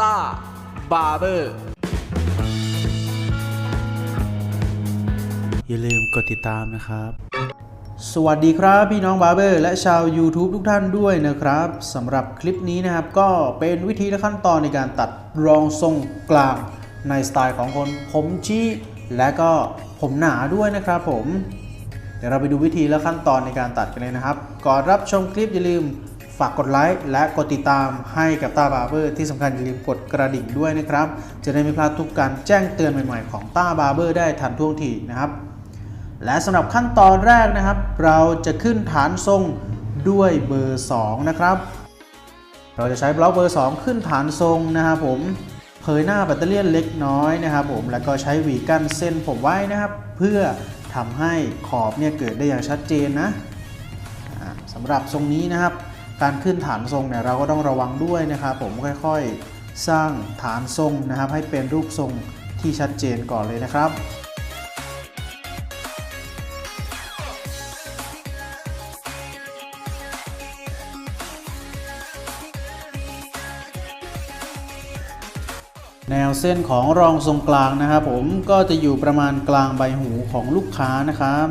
ต้าบาร์เบอร์อย่าลืมกดติดตามนะครับ สวัสดีครับพี่น้องบาร์เบอร์และชาว YouTube ทุกท่านด้วยนะครับสำหรับคลิปนี้นะครับก็เป็นวิธีและขั้นตอนในการตัดรองทรงกลางในสไตล์ของคนผมชี้และก็ผมหนาด้วยนะครับผม เดี๋ยวเราไปดูวิธีและขั้นตอนในการตัดกันเลยนะครับ ก่อนรับชมคลิปอย่าลืม ฝากกดไลค์และกดติดตามให้กับต้าบาร์เบอร์ที่สำคัญอย่าลืมกดกระดิ่งด้วยนะครับ จะได้ไม่พลาดทุกการแจ้งเตือนใหม่ๆของต้าบาร์เบอร์ได้ทันท่วงทีนะครับ และสำหรับขั้นตอนแรกนะครับ เราจะขึ้นฐานทรงด้วยเบอร์ 2 นะครับ เราจะใช้บล็อกเบอร์ 2 ขึ้นฐานทรงนะครับผมเผยหน้าแบตเตอรี่เล็กน้อยนะครับผมแล้วก็ใช้หวีกั้นเส้นผมไว้นะครับ เพื่อทำให้ขอบเนี่ยเกิดได้อย่างชัดเจนนะสำหรับทรงนี้นะครับ การขึ้นฐานทรงเนี่ยเราก็ต้องระวังด้วยนะครับผมค่อยๆสร้างฐานทรงนะครับ ให้เป็นรูปทรงที่ชัดเจนก่อนเลยนะครับแนวเส้นของรองทรงกลางนะครับ ผมก็จะอยู่ประมาณกลางใบหูของลูกค้านะครับ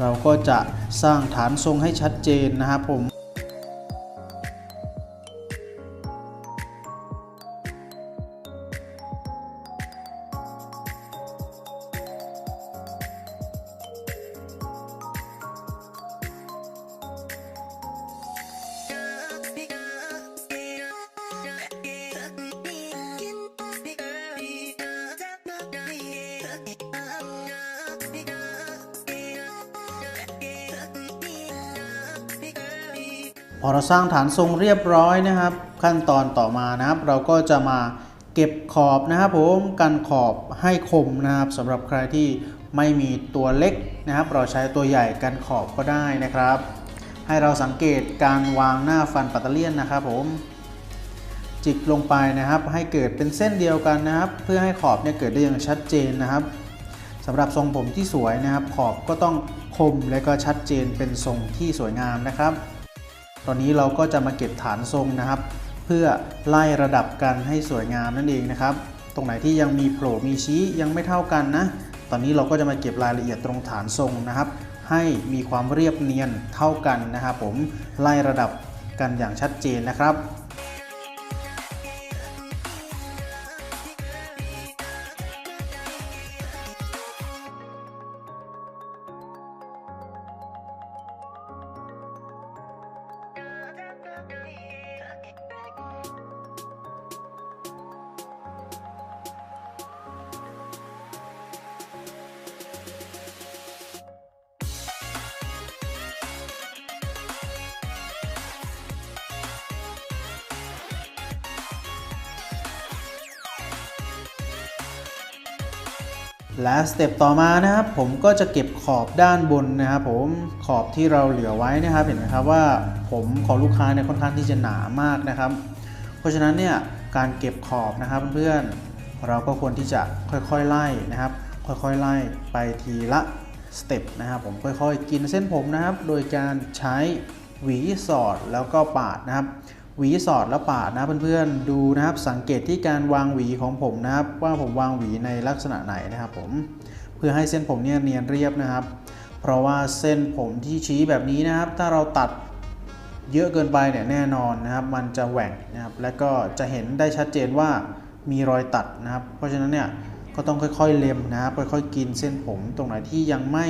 เราก็จะสร้างฐานทรงให้ชัดเจนนะครับผม พอเราสร้างฐานทรงเรียบร้อยนะครับ ขั้นตอนต่อมานะครับ เราก็จะมาเก็บขอบนะครับผมกันขอบให้คมนะครับสำหรับใครที่ไม่มีตัวเล็กนะครับ เราใช้ตัวใหญ่กันขอบก็ได้นะครับ ให้เราสังเกตการวางหน้าฟันปัตเตอร์เลียนนะครับผมจิกลงไปนะครับ ให้เกิดเป็นเส้นเดียวกันนะครับ เพื่อให้ขอบเนี่ยเกิดได้อย่างชัดเจนนะครับสำหรับทรงผมที่สวยนะครับ ขอบก็ต้องคมและก็ชัดเจนเป็นทรงที่สวยงามนะครับ ตอนนี้เราก็จะมาเก็บฐานทรงนะครับ เพื่อไล่ระดับกันให้สวยงามนั่นเองนะครับ ตรงไหนที่ยังมีโผล่มีชี้ยังไม่เท่ากันนะ ตอนนี้เราก็จะมาเก็บรายละเอียดตรงฐานทรงนะครับ ให้มีความเรียบเนียนเท่ากันนะครับผมไล่ระดับกันอย่างชัดเจนนะครับ และสเต็ปต่อมานะครับผมก็จะเก็บขอบด้านบนนะครับผมขอบที่เราเหลือไว้นะครับเห็นไหมครับว่าผมของลูกค้าเนี่ยค่อนข้างที่จะหนามากนะครับ เพราะฉะนั้นเนี่ยการเก็บขอบนะครับเพื่อนๆเราก็ควรที่จะค่อยๆไล่นะครับ ค่อยๆไล่ไปทีละสเต็ปนะครับผมค่อยๆ กินเส้นผมนะครับ โดยการใช้หวีสอดแล้วก็ปาดนะครับ หวีสอดและปาดนะเพื่อนๆดูนะครับสังเกตที่การวางหวีของผมนะครับ ว่าผมวางหวีในลักษณะไหนนะครับผมเพื่อให้เส้นผมเนี่ยเนียนเรียบนะครับ เพราะว่าเส้นผมที่ชี้แบบนี้นะครับ ถ้าเราตัดเยอะเกินไปเนี่ยแน่นอนนะครับ มันจะแหว่งนะครับ และก็จะเห็นได้ชัดเจนว่ามีรอยตัดนะครับ เพราะฉะนั้นเนี่ยก็ต้องค่อยๆเล็มนะครับค่อยๆกินเส้นผมตรงไหนที่ยังไม่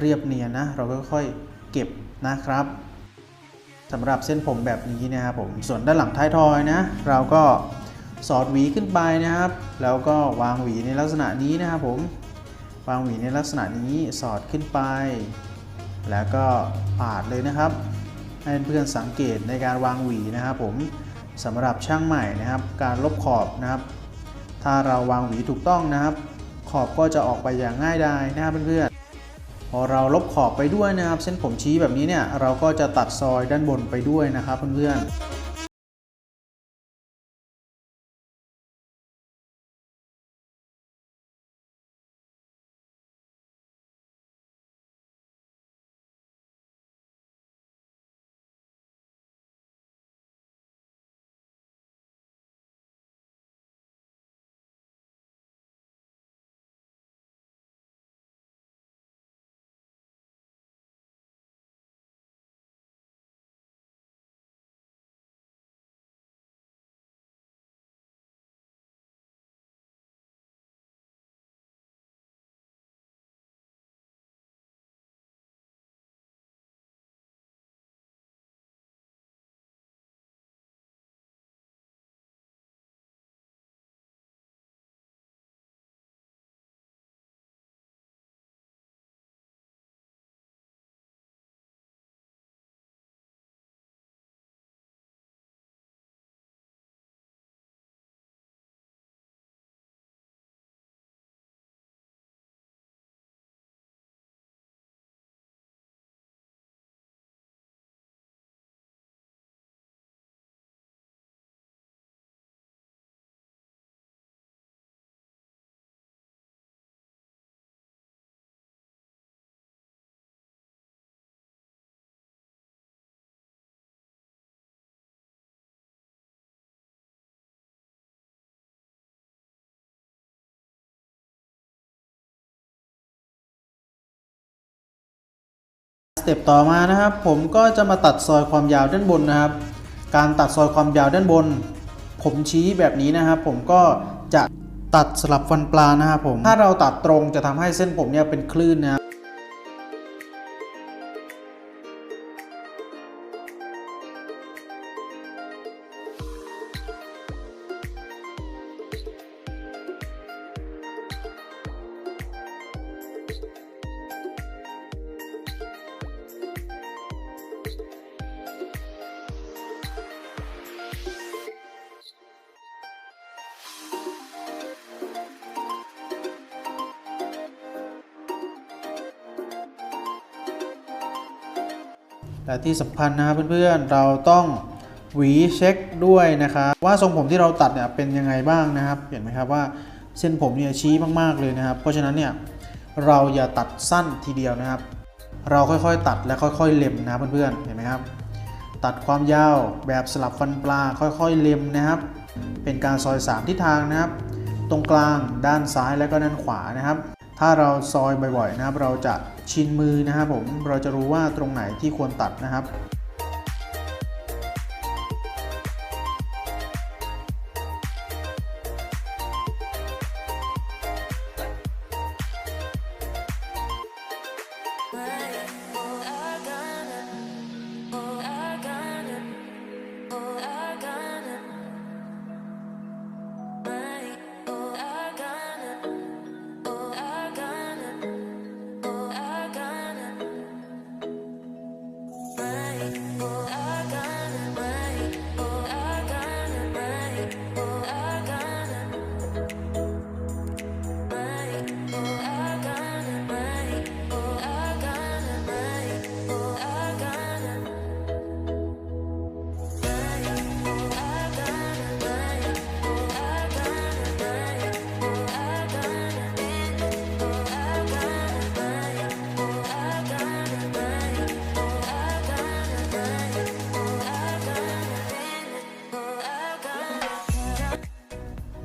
เรียบเนียนนะเราก็ค่อยๆเก็บนะครับ สำหรับเส้นผมแบบนี้นะครับผมส่วนด้านหลังท้ายทอยนะเราก็สอดหวีขึ้นไปนะครับ แล้วก็วางหวีในลักษณะนี้นะครับผมวางหวีในลักษณะนี้สอดขึ้นไป แล้วก็ปาดเลยนะครับ ให้เพื่อนสังเกตในการวางหวีนะครับผมสำหรับช่างใหม่นะครับ การลบขอบนะครับ ถ้าเราวางหวีถูกต้องนะครับ ขอบก็จะออกไปอย่างง่ายดายนะครับเพื่อนๆ พอเราลบขอบไปด้วยนะครับ เส้นผมชี้แบบนี้เนี่ยเราก็จะตัดซอยด้านบนไปด้วยนะครับเพื่อนๆ เต็ปต่อมานะครับ ผมก็จะมาตัดซอยความยาวด้านบนนะครับ การตัดซอยความยาวด้านบน ผมชี้แบบนี้นะครับ ผมก็จะตัดสลับฟันปลานะครับผมถ้าเราตัดตรงจะทำให้เส้นผมเนี่ยเป็นคลื่นนะ และที่สำคัญนะครับเพื่อนๆเราต้องหวีเช็คด้วยนะครับว่าทรงผมที่เราตัดเนี่ยเป็นยังไงบ้างนะครับ เห็นไหมครับว่าเส้นผมเนี่ยชี้มากๆเลยนะครับ เพราะฉะนั้นเนี่ยเราอย่าตัดสั้นทีเดียวนะครับ เราค่อยๆตัดและค่อยๆเล็มนะเพื่อนๆเห็นไหมครับ ตัดความยาวแบบสลับฟันปลาค่อยๆเล็มนะครับ เป็นการซอย3ทิศทางนะครับ ตรงกลางด้านซ้ายและก็ด้านขวานะครับ ถ้าเราซอยบ่อยๆนะครับ เราจะชินมือนะครับผม เราจะรู้ว่าตรงไหนที่ควรตัดนะครับ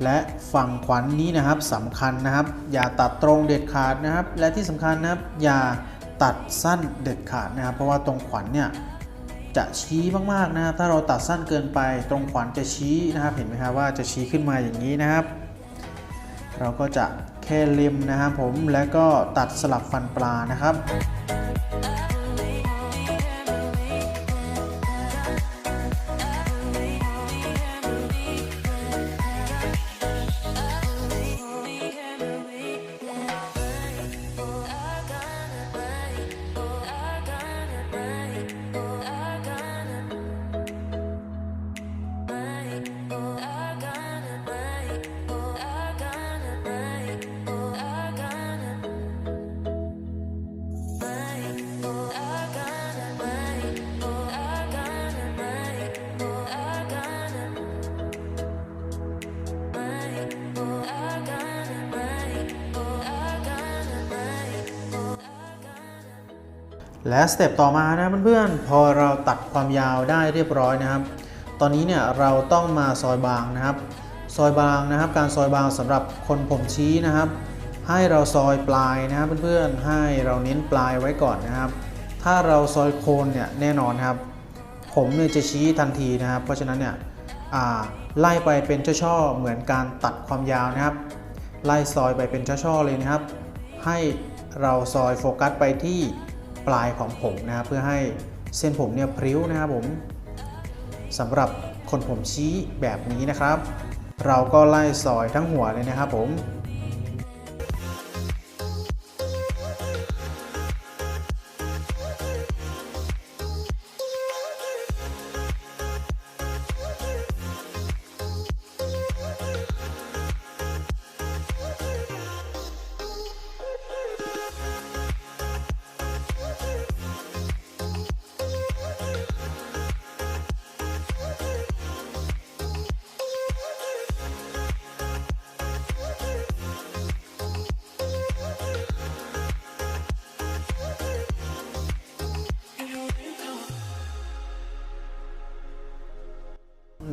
และฝั่งขวัญนนี้นะครับสำคัญนะครับ อย่าตัดตรงเด็ดขาดนะครับ และที่สำคัญนะครับอย่าตัดสั้นเด็ดขาดนะครับ เพราะว่าตรงขวัญเนี่ยจะชี้มากๆนะครับ ถ้าเราตัดสั้นเกินไป ตรงขวัญจะชี้นะครับ เห็นไหมครับว่าจะชี้ขึ้นมาอย่างนี้นะครับ เราก็จะแค่เล็มนะครับผมแล้วก็ตัดสลับฟันปลานะครับ และสเต็ปต่อมานะเพื่อนๆ พอเราตัดความยาวได้เรียบร้อยนะครับ ตอนนี้เนี่ยเราต้องมาซอยบางนะครับ ซอยบางนะครับ การซอยบางสำหรับคนผมชี้นะครับ ให้เราซอยปลายนะครับเพื่อนๆ ให้เราเน้นปลายไว้ก่อนนะครับ ถ้าเราซอยโคนเนี่ยแน่นอนครับ ผมเนี่ยจะชี้ทันทีนะครับ เพราะฉะนั้นเนี่ยไล่ไปเป็นช่อๆเหมือนการตัดความยาวนะครับ ไล่ซอยไปเป็นช่อๆเลยนะครับ ให้เราซอยโฟกัสไปที่ ปลายของผมนะครับเพื่อให้เส้นผมเนี่ยพริ้วนะครับผมสำหรับคนผมชี้แบบนี้นะครับ เราก็ไล่ซอยทั้งหัวเลยนะครับผม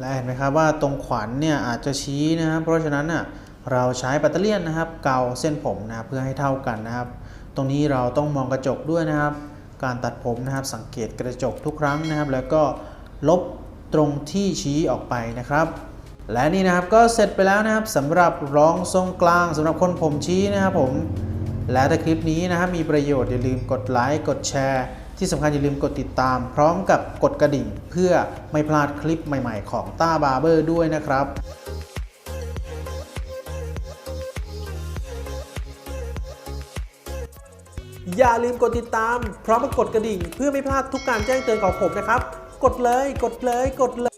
และเห็นไหมครับว่าตรงขวัญเนี่ยอาจจะชี้นะครับ เพราะฉะนั้นน่ะเราใช้แบตเตอรี่ยนนะครับ เกาเส้นผมนะเพื่อให้เท่ากันนะครับ ตรงนี้เราต้องมองกระจกด้วยนะครับ การตัดผมนะครับสังเกตกระจกทุกครั้งนะครับ แล้วก็ลบตรงที่ชี้ออกไปนะครับ และนี่นะครับก็เสร็จไปแล้วนะครับสำหรับรองทรงกลางสำหรับคนผมชี้นะครับผมและถ้าคลิปนี้นะครับมีประโยชน์อย่าลืมกดไลค์กดแชร์ ที่สำคัญอย่าลืมกดติดตาม พร้อมกับกดกระดิ่ง เพื่อไม่พลาดคลิปใหม่ๆ ของต้าบาร์เบอร์ด้วยนะครับอย่าลืมกดติดตาม พร้อมกับกดกระดิ่ง เพื่อไม่พลาดทุกการแจ้งเตือนของผมนะครับ กดเลย กดเลย กดเลย